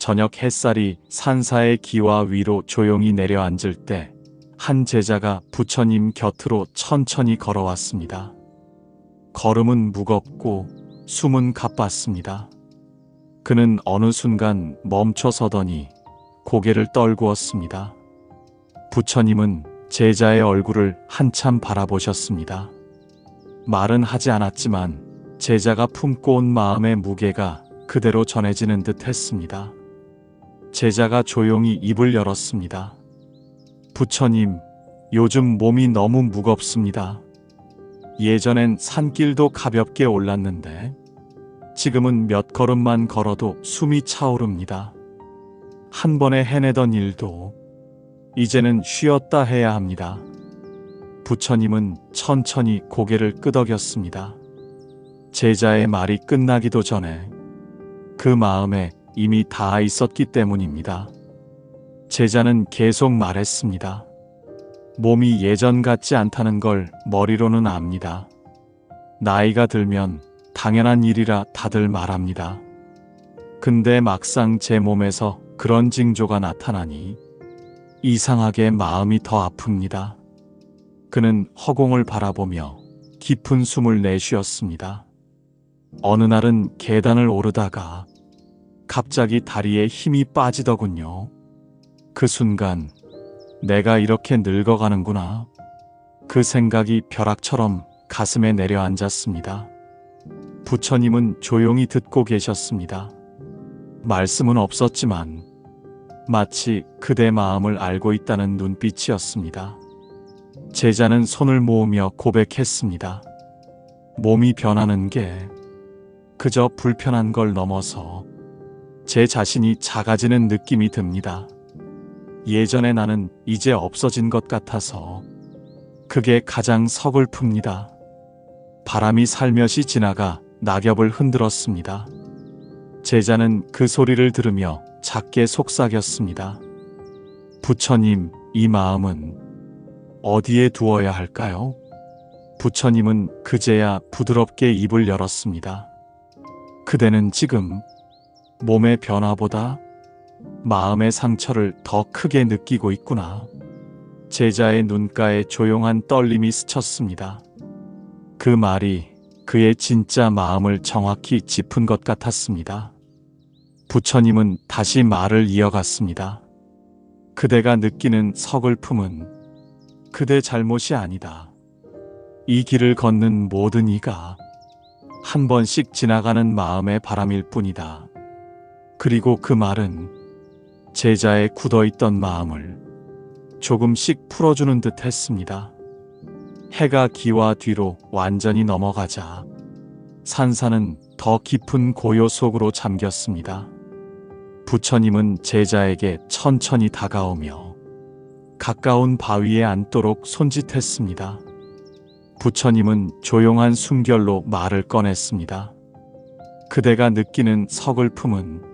저녁 햇살이 산사의 기와 위로 조용히 내려앉을 때 한 제자가 부처님 곁으로 천천히 걸어왔습니다. 걸음은 무겁고 숨은 가빴습니다. 그는 어느 순간 멈춰 서더니 고개를 떨구었습니다. 부처님은 제자의 얼굴을 한참 바라보셨습니다. 말은 하지 않았지만 제자가 품고 온 마음의 무게가 그대로 전해지는 듯 했습니다. 제자가 조용히 입을 열었습니다. 부처님, 요즘 몸이 너무 무겁습니다. 예전엔 산길도 가볍게 올랐는데 지금은 몇 걸음만 걸어도 숨이 차오릅니다. 한 번에 해내던 일도 이제는 쉬었다 해야 합니다. 부처님은 천천히 고개를 끄덕였습니다. 제자의 말이 끝나기도 전에 그 마음에 이미 닿아 있었기 때문입니다. 제자는 계속 말했습니다. 몸이 예전 같지 않다는 걸 머리로는 압니다. 나이가 들면 당연한 일이라 다들 말합니다. 근데 막상 제 몸에서 그런 징조가 나타나니 이상하게 마음이 더 아픕니다. 그는 허공을 바라보며 깊은 숨을 내쉬었습니다. 어느 날은 계단을 오르다가 갑자기 다리에 힘이 빠지더군요. 그 순간 내가 이렇게 늙어가는구나. 그 생각이 벼락처럼 가슴에 내려앉았습니다. 부처님은 조용히 듣고 계셨습니다. 말씀은 없었지만 마치 그대 마음을 알고 있다는 눈빛이었습니다. 제자는 손을 모으며 고백했습니다. 몸이 변하는 게 그저 불편한 걸 넘어서 제 자신이 작아지는 느낌이 듭니다. 예전의 나는 이제 없어진 것 같아서 그게 가장 서글픕니다. 바람이 살며시 지나가 낙엽을 흔들었습니다. 제자는 그 소리를 들으며 작게 속삭였습니다. 부처님, 이 마음은 어디에 두어야 할까요? 부처님은 그제야 부드럽게 입을 열었습니다. 그대는 지금 몸의 변화보다 마음의 상처를 더 크게 느끼고 있구나. 제자의 눈가에 조용한 떨림이 스쳤습니다. 그 말이 그의 진짜 마음을 정확히 짚은 것 같았습니다. 부처님은 다시 말을 이어갔습니다. 그대가 느끼는 서글픔은 그대 잘못이 아니다. 이 길을 걷는 모든 이가 한 번씩 지나가는 마음의 바람일 뿐이다. 그리고 그 말은 제자의 굳어있던 마음을 조금씩 풀어주는 듯 했습니다. 해가 기와 뒤로 완전히 넘어가자 산사는 더 깊은 고요 속으로 잠겼습니다. 부처님은 제자에게 천천히 다가오며 가까운 바위에 앉도록 손짓했습니다. 부처님은 조용한 숨결로 말을 꺼냈습니다. 그대가 느끼는 서글픔은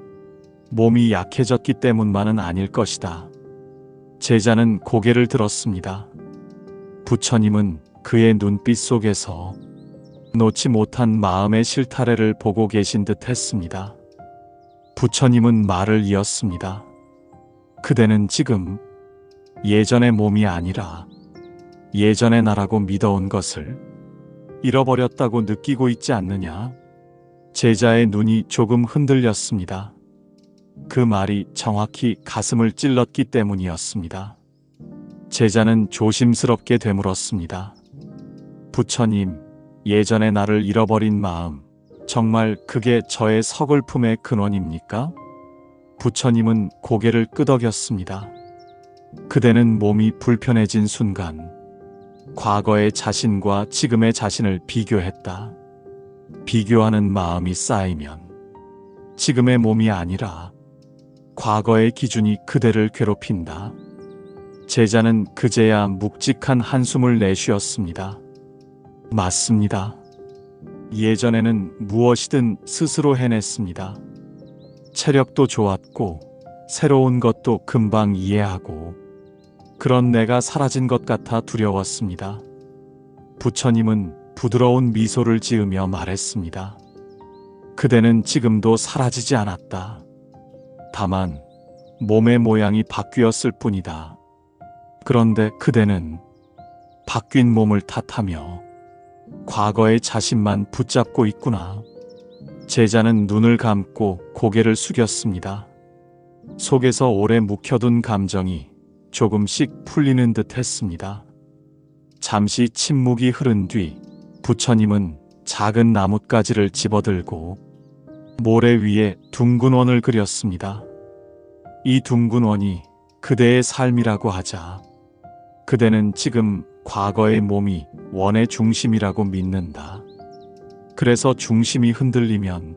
몸이 약해졌기 때문만은 아닐 것이다. 제자는 고개를 들었습니다. 부처님은 그의 눈빛 속에서 놓지 못한 마음의 실타래를 보고 계신 듯 했습니다. 부처님은 말을 이었습니다. 그대는 지금 예전의 몸이 아니라 예전의 나라고 믿어온 것을 잃어버렸다고 느끼고 있지 않느냐? 제자의 눈이 조금 흔들렸습니다. 그 말이 정확히 가슴을 찔렀기 때문이었습니다. 제자는 조심스럽게 되물었습니다. 부처님, 예전의 나를 잃어버린 마음, 정말 그게 저의 서글픔의 근원입니까? 부처님은 고개를 끄덕였습니다. 그대는 몸이 불편해진 순간, 과거의 자신과 지금의 자신을 비교했다. 비교하는 마음이 쌓이면, 지금의 몸이 아니라, 과거의 기준이 그대를 괴롭힌다. 제자는 그제야 묵직한 한숨을 내쉬었습니다. 맞습니다. 예전에는 무엇이든 스스로 해냈습니다. 체력도 좋았고, 새로운 것도 금방 이해하고, 그런 내가 사라진 것 같아 두려웠습니다. 부처님은 부드러운 미소를 지으며 말했습니다. 그대는 지금도 사라지지 않았다. 다만 몸의 모양이 바뀌었을 뿐이다. 그런데 그대는 바뀐 몸을 탓하며 과거의 자신만 붙잡고 있구나. 제자는 눈을 감고 고개를 숙였습니다. 속에서 오래 묵혀둔 감정이 조금씩 풀리는 듯 했습니다. 잠시 침묵이 흐른 뒤 부처님은 작은 나뭇가지를 집어들고 모래 위에 둥근 원을 그렸습니다. 이 둥근 원이 그대의 삶이라고 하자 그대는 지금 과거의 몸이 원의 중심이라고 믿는다. 그래서 중심이 흔들리면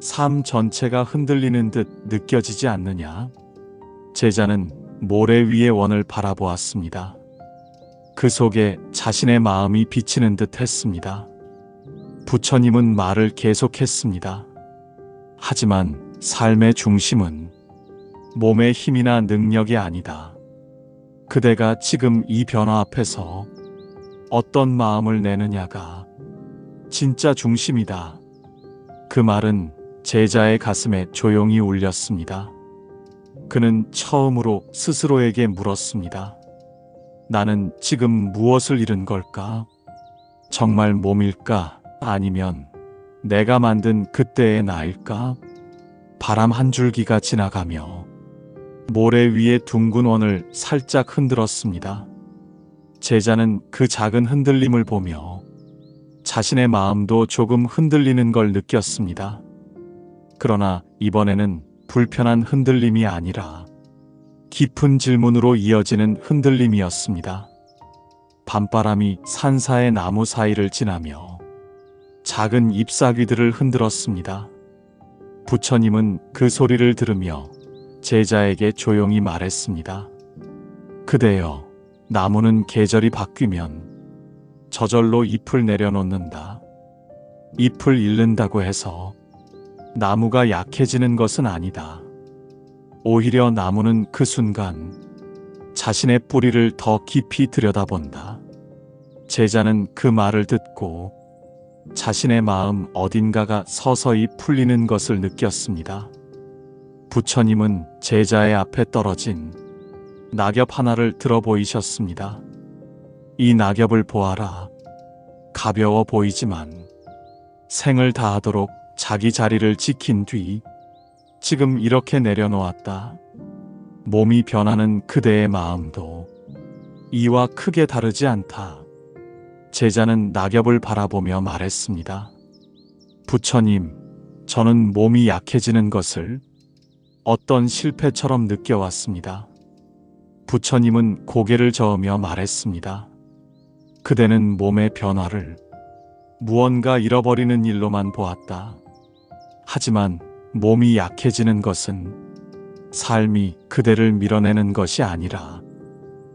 삶 전체가 흔들리는 듯 느껴지지 않느냐? 제자는 모래 위의 원을 바라보았습니다. 그 속에 자신의 마음이 비치는 듯 했습니다. 부처님은 말을 계속했습니다. 하지만 삶의 중심은 몸의 힘이나 능력이 아니다. 그대가 지금 이 변화 앞에서 어떤 마음을 내느냐가 진짜 중심이다. 그 말은 제자의 가슴에 조용히 울렸습니다. 그는 처음으로 스스로에게 물었습니다. 나는 지금 무엇을 잃은 걸까? 정말 몸일까? 아니면 내가 만든 그때의 나일까? 바람 한 줄기가 지나가며 모래 위의 둥근 원을 살짝 흔들었습니다. 제자는 그 작은 흔들림을 보며 자신의 마음도 조금 흔들리는 걸 느꼈습니다. 그러나 이번에는 불편한 흔들림이 아니라 깊은 질문으로 이어지는 흔들림이었습니다. 밤바람이 산사의 나무 사이를 지나며 작은 잎사귀들을 흔들었습니다. 부처님은 그 소리를 들으며 제자에게 조용히 말했습니다. 그대여, 나무는 계절이 바뀌면 저절로 잎을 내려놓는다. 잎을 잃는다고 해서 나무가 약해지는 것은 아니다. 오히려 나무는 그 순간 자신의 뿌리를 더 깊이 들여다본다. 제자는 그 말을 듣고 자신의 마음 어딘가가 서서히 풀리는 것을 느꼈습니다. 부처님은 제자의 앞에 떨어진 낙엽 하나를 들어 보이셨습니다. 이 낙엽을 보아라. 가벼워 보이지만 생을 다하도록 자기 자리를 지킨 뒤 지금 이렇게 내려놓았다. 몸이 변하는 그대의 마음도 이와 크게 다르지 않다. 제자는 낙엽을 바라보며 말했습니다. 부처님, 저는 몸이 약해지는 것을 어떤 실패처럼 느껴왔습니다. 부처님은 고개를 저으며 말했습니다. 그대는 몸의 변화를 무언가 잃어버리는 일로만 보았다. 하지만 몸이 약해지는 것은 삶이 그대를 밀어내는 것이 아니라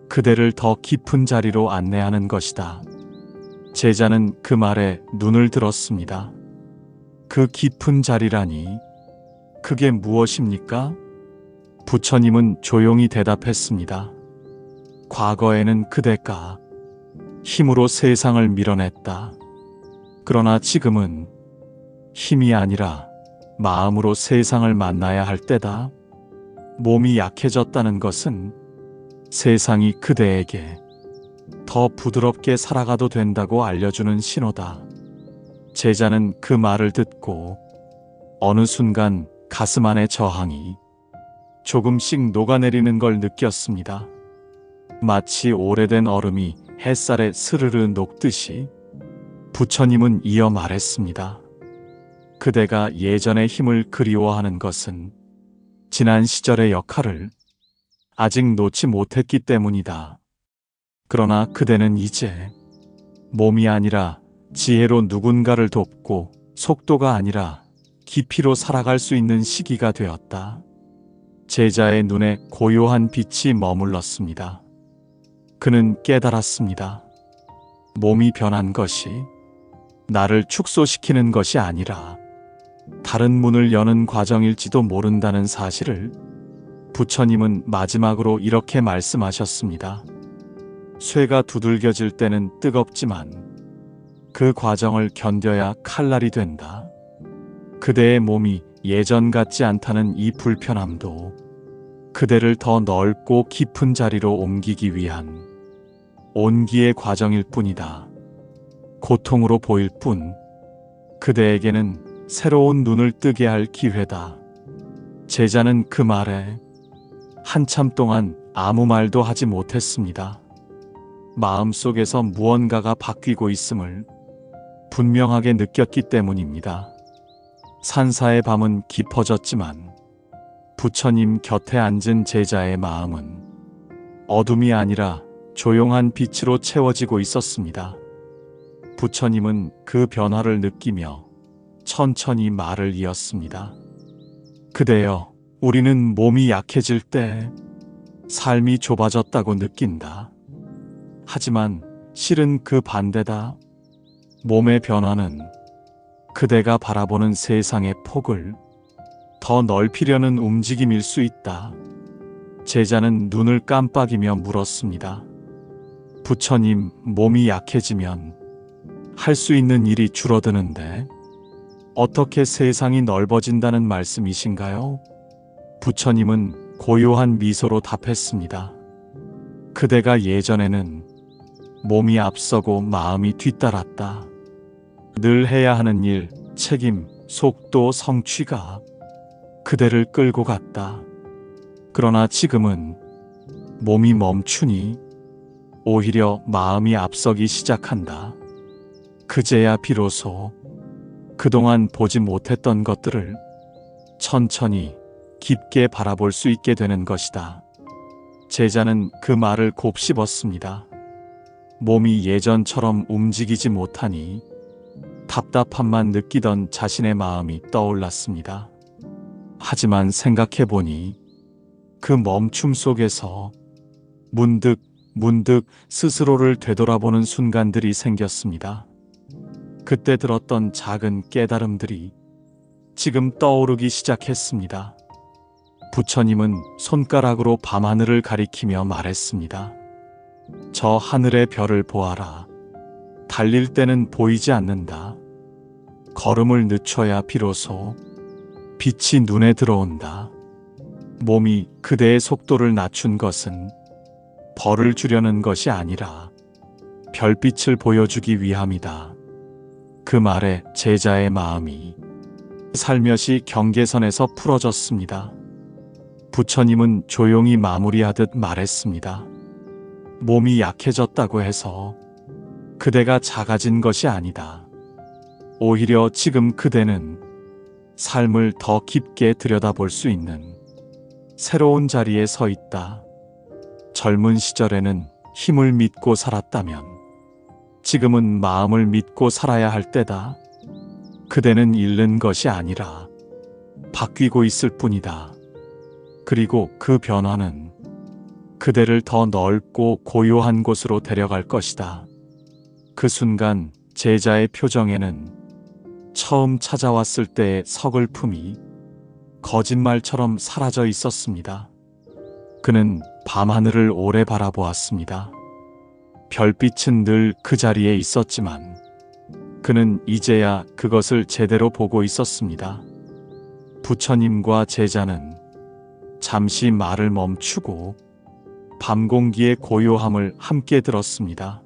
그대를 더 깊은 자리로 안내하는 것이다. 제자는 그 말에 눈을 들었습니다. 그 깊은 자리라니, 그게 무엇입니까? 부처님은 조용히 대답했습니다. 과거에는 그대가 힘으로 세상을 밀어냈다. 그러나 지금은 힘이 아니라 마음으로 세상을 만나야 할 때다. 몸이 약해졌다는 것은 세상이 그대에게 더 부드럽게 살아가도 된다고 알려주는 신호다. 제자는 그 말을 듣고 어느 순간 가슴 안의 저항이 조금씩 녹아내리는 걸 느꼈습니다. 마치 오래된 얼음이 햇살에 스르르 녹듯이 부처님은 이어 말했습니다. 그대가 예전의 힘을 그리워하는 것은 지난 시절의 역할을 아직 놓지 못했기 때문이다. 그러나 그대는 이제 몸이 아니라 지혜로 누군가를 돕고 속도가 아니라 깊이로 살아갈 수 있는 시기가 되었다. 제자의 눈에 고요한 빛이 머물렀습니다. 그는 깨달았습니다. 몸이 변한 것이 나를 축소시키는 것이 아니라 다른 문을 여는 과정일지도 모른다는 사실을 부처님은 마지막으로 이렇게 말씀하셨습니다. 쇠가 두들겨질 때는 뜨겁지만 그 과정을 견뎌야 칼날이 된다. 그대의 몸이 예전 같지 않다는 이 불편함도 그대를 더 넓고 깊은 자리로 옮기기 위한 온기의 과정일 뿐이다. 고통으로 보일 뿐 그대에게는 새로운 눈을 뜨게 할 기회다. 제자는 그 말에 한참 동안 아무 말도 하지 못했습니다. 마음속에서 무언가가 바뀌고 있음을 분명하게 느꼈기 때문입니다. 산사의 밤은 깊어졌지만 부처님 곁에 앉은 제자의 마음은 어둠이 아니라 조용한 빛으로 채워지고 있었습니다. 부처님은 그 변화를 느끼며 천천히 말을 이었습니다. 그대여, 우리는 몸이 약해질 때 삶이 좁아졌다고 느낀다. 하지만 실은 그 반대다. 몸의 변화는 그대가 바라보는 세상의 폭을 더 넓히려는 움직임일 수 있다. 제자는 눈을 깜빡이며 물었습니다. 부처님, 몸이 약해지면 할 수 있는 일이 줄어드는데 어떻게 세상이 넓어진다는 말씀이신가요? 부처님은 고요한 미소로 답했습니다. 그대가 예전에는 몸이 앞서고 마음이 뒤따랐다. 늘 해야 하는 일, 책임, 속도, 성취가 그대를 끌고 갔다. 그러나 지금은 몸이 멈추니 오히려 마음이 앞서기 시작한다. 그제야 비로소 그동안 보지 못했던 것들을 천천히 깊게 바라볼 수 있게 되는 것이다. 제자는 그 말을 곱씹었습니다. 몸이 예전처럼 움직이지 못하니 답답함만 느끼던 자신의 마음이 떠올랐습니다. 하지만 생각해보니 그 멈춤 속에서 문득 문득 스스로를 되돌아보는 순간들이 생겼습니다. 그때 들었던 작은 깨달음들이 지금 떠오르기 시작했습니다. 부처님은 손가락으로 밤하늘을 가리키며 말했습니다. 저 하늘의 별을 보아라. 달릴 때는 보이지 않는다. 걸음을 늦춰야 비로소 빛이 눈에 들어온다. 몸이 그대의 속도를 낮춘 것은 벌을 주려는 것이 아니라 별빛을 보여주기 위함이다. 그 말에 제자의 마음이 살며시 경계선에서 풀어졌습니다. 부처님은 조용히 마무리하듯 말했습니다. 몸이 약해졌다고 해서 그대가 작아진 것이 아니다. 오히려 지금 그대는 삶을 더 깊게 들여다볼 수 있는 새로운 자리에 서 있다. 젊은 시절에는 힘을 믿고 살았다면 지금은 마음을 믿고 살아야 할 때다. 그대는 잃는 것이 아니라 바뀌고 있을 뿐이다. 그리고 그 변화는 그대를 더 넓고 고요한 곳으로 데려갈 것이다. 그 순간 제자의 표정에는 처음 찾아왔을 때의 서글픔이 거짓말처럼 사라져 있었습니다. 그는 밤하늘을 오래 바라보았습니다. 별빛은 늘 그 자리에 있었지만 그는 이제야 그것을 제대로 보고 있었습니다. 부처님과 제자는 잠시 말을 멈추고 밤 공기의 고요함을 함께 들었습니다.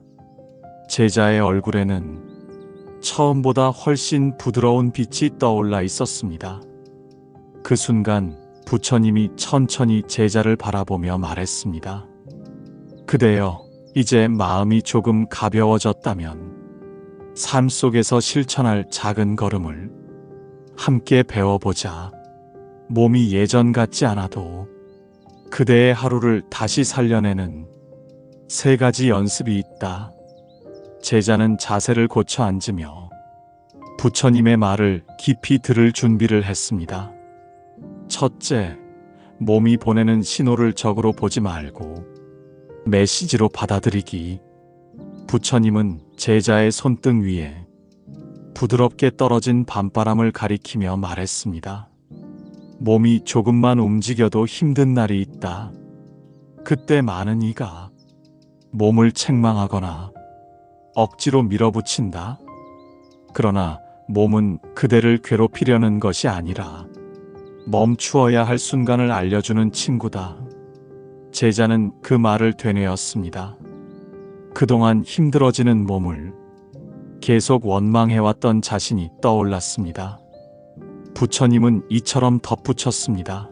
제자의 얼굴에는 처음보다 훨씬 부드러운 빛이 떠올라 있었습니다. 그 순간 부처님이 천천히 제자를 바라보며 말했습니다. 그대여, 이제 마음이 조금 가벼워졌다면 삶 속에서 실천할 작은 걸음을 함께 배워보자. 몸이 예전 같지 않아도 그대의 하루를 다시 살려내는 세 가지 연습이 있다. 제자는 자세를 고쳐 앉으며 부처님의 말을 깊이 들을 준비를 했습니다. 첫째, 몸이 보내는 신호를 적으로 보지 말고 메시지로 받아들이기. 부처님은 제자의 손등 위에 부드럽게 떨어진 밤바람을 가리키며 말했습니다. 몸이 조금만 움직여도 힘든 날이 있다. 그때 많은 이가 몸을 책망하거나 억지로 밀어붙인다. 그러나 몸은 그대를 괴롭히려는 것이 아니라 멈추어야 할 순간을 알려주는 친구다. 제자는 그 말을 되뇌었습니다. 그동안 힘들어지는 몸을 계속 원망해왔던 자신이 떠올랐습니다. 부처님은 이처럼 덧붙였습니다.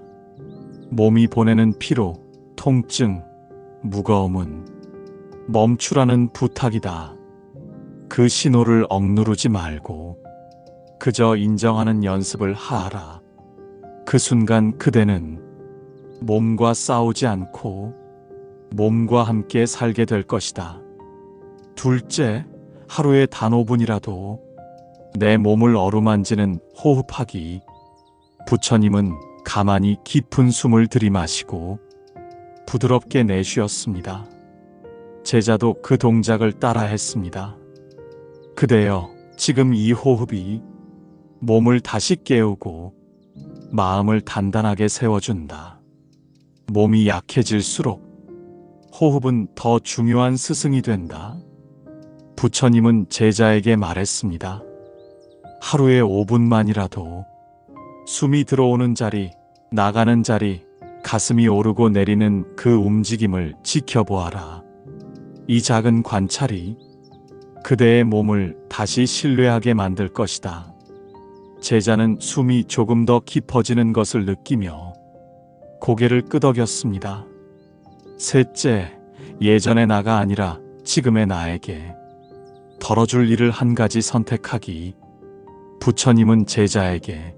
몸이 보내는 피로, 통증, 무거움은 멈추라는 부탁이다. 그 신호를 억누르지 말고 그저 인정하는 연습을 하라. 그 순간 그대는 몸과 싸우지 않고 몸과 함께 살게 될 것이다. 둘째, 하루에 단 5분이라도 내 몸을 어루만지는 호흡하기. 부처님은 가만히 깊은 숨을 들이마시고 부드럽게 내쉬었습니다. 제자도 그 동작을 따라 했습니다. 그대여, 지금 이 호흡이 몸을 다시 깨우고 마음을 단단하게 세워준다. 몸이 약해질수록 호흡은 더 중요한 스승이 된다. 부처님은 제자에게 말했습니다. 하루에 5분만이라도 숨이 들어오는 자리, 나가는 자리, 가슴이 오르고 내리는 그 움직임을 지켜보아라. 이 작은 관찰이 그대의 몸을 다시 신뢰하게 만들 것이다. 제자는 숨이 조금 더 깊어지는 것을 느끼며 고개를 끄덕였습니다. 셋째, 예전의 나가 아니라 지금의 나에게 덜어줄 일을 한 가지 선택하기. 부처님은 제자에게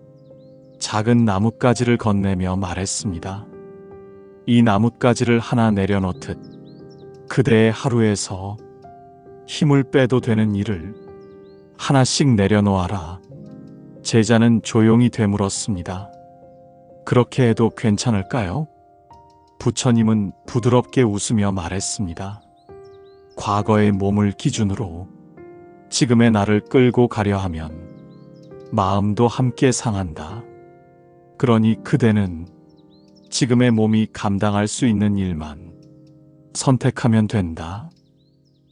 작은 나뭇가지를 건네며 말했습니다. 이 나뭇가지를 하나 내려놓듯 그대의 하루에서 힘을 빼도 되는 일을 하나씩 내려놓아라. 제자는 조용히 되물었습니다. 그렇게 해도 괜찮을까요? 부처님은 부드럽게 웃으며 말했습니다. 과거의 몸을 기준으로 지금의 나를 끌고 가려 하면 마음도 함께 상한다. 그러니 그대는 지금의 몸이 감당할 수 있는 일만 선택하면 된다.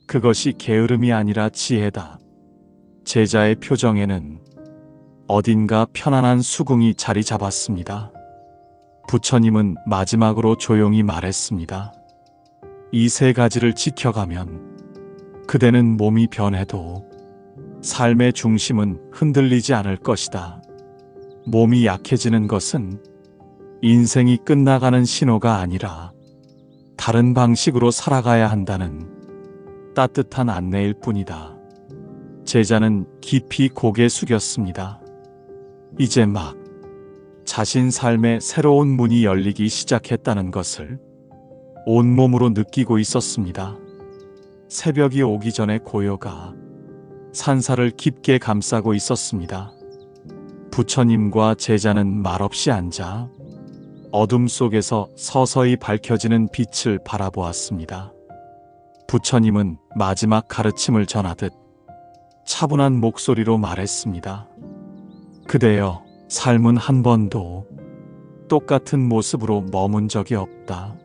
그것이 게으름이 아니라 지혜다. 제자의 표정에는 어딘가 편안한 수긍이 자리 잡았습니다. 부처님은 마지막으로 조용히 말했습니다. 이 세 가지를 지켜가면 그대는 몸이 변해도 삶의 중심은 흔들리지 않을 것이다. 몸이 약해지는 것은 인생이 끝나가는 신호가 아니라 다른 방식으로 살아가야 한다는 따뜻한 안내일 뿐이다. 제자는 깊이 고개 숙였습니다. 이제 막 자신 삶의 새로운 문이 열리기 시작했다는 것을 온몸으로 느끼고 있었습니다. 새벽이 오기 전에 고요가 산사를 깊게 감싸고 있었습니다. 부처님과 제자는 말없이 앉아 어둠 속에서 서서히 밝혀지는 빛을 바라보았습니다. 부처님은 마지막 가르침을 전하듯 차분한 목소리로 말했습니다. 그대여, 삶은 한 번도 똑같은 모습으로 머문 적이 없다.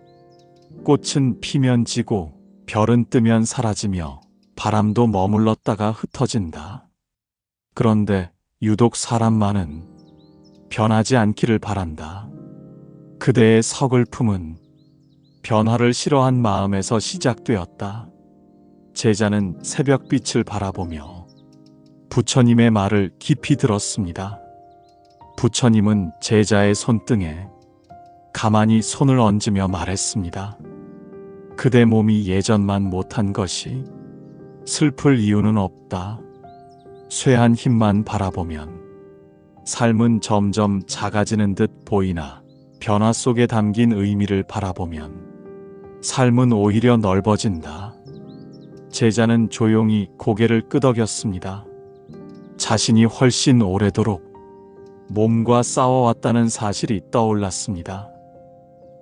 꽃은 피면 지고 별은 뜨면 사라지며 바람도 머물렀다가 흩어진다. 그런데 유독 사람만은 변하지 않기를 바란다. 그대의 서글픔은 변화를 싫어한 마음에서 시작되었다. 제자는 새벽빛을 바라보며 부처님의 말을 깊이 들었습니다. 부처님은 제자의 손등에 가만히 손을 얹으며 말했습니다. 그대 몸이 예전만 못한 것이 슬플 이유는 없다. 쇠한 힘만 바라보면 삶은 점점 작아지는 듯 보이나 변화 속에 담긴 의미를 바라보면 삶은 오히려 넓어진다. 제자는 조용히 고개를 끄덕였습니다. 자신이 훨씬 오래도록 몸과 싸워왔다는 사실이 떠올랐습니다.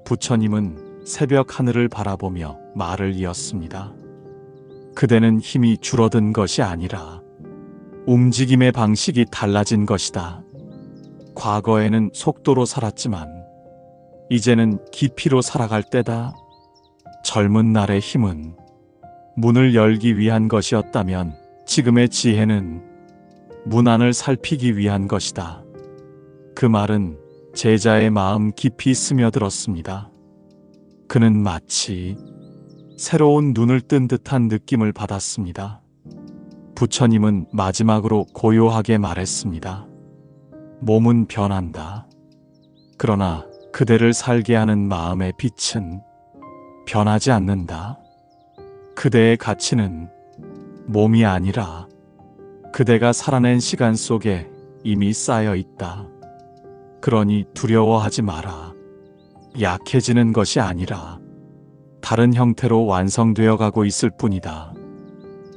부처님은 새벽 하늘을 바라보며 말을 이었습니다. 그대는 힘이 줄어든 것이 아니라 움직임의 방식이 달라진 것이다. 과거에는 속도로 살았지만 이제는 깊이로 살아갈 때다. 젊은 날의 힘은 문을 열기 위한 것이었다면 지금의 지혜는 문 안을 살피기 위한 것이다. 그 말은 제자의 마음 깊이 스며들었습니다. 그는 마치 새로운 눈을 뜬 듯한 느낌을 받았습니다. 부처님은 마지막으로 고요하게 말했습니다. 몸은 변한다. 그러나 그대를 살게 하는 마음의 빛은 변하지 않는다. 그대의 가치는 몸이 아니라 그대가 살아낸 시간 속에 이미 쌓여 있다. 그러니 두려워하지 마라. 약해지는 것이 아니라 다른 형태로 완성되어 가고 있을 뿐이다.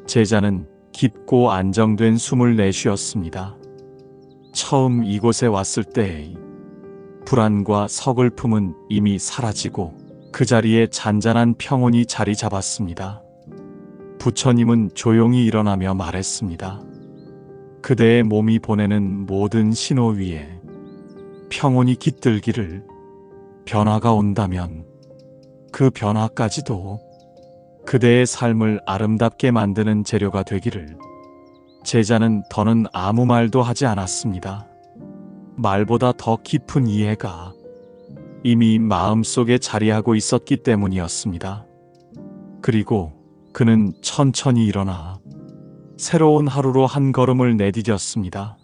제자는 깊고 안정된 숨을 내쉬었습니다. 처음 이곳에 왔을 때의 불안과 서글픔은 이미 사라지고 그 자리에 잔잔한 평온이 자리 잡았습니다. 부처님은 조용히 일어나며 말했습니다. 그대의 몸이 보내는 모든 신호 위에 평온이 깃들기를 변화가 온다면 그 변화까지도 그대의 삶을 아름답게 만드는 재료가 되기를 제자는 더는 아무 말도 하지 않았습니다. 말보다 더 깊은 이해가 이미 마음속에 자리하고 있었기 때문이었습니다. 그리고 그는 천천히 일어나 새로운 하루로 한 걸음을 내디뎠습니다.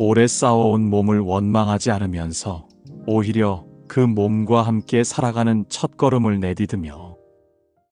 오래 쌓아온 몸을 원망하지 않으면서 오히려 그 몸과 함께 살아가는 첫 걸음을 내디디며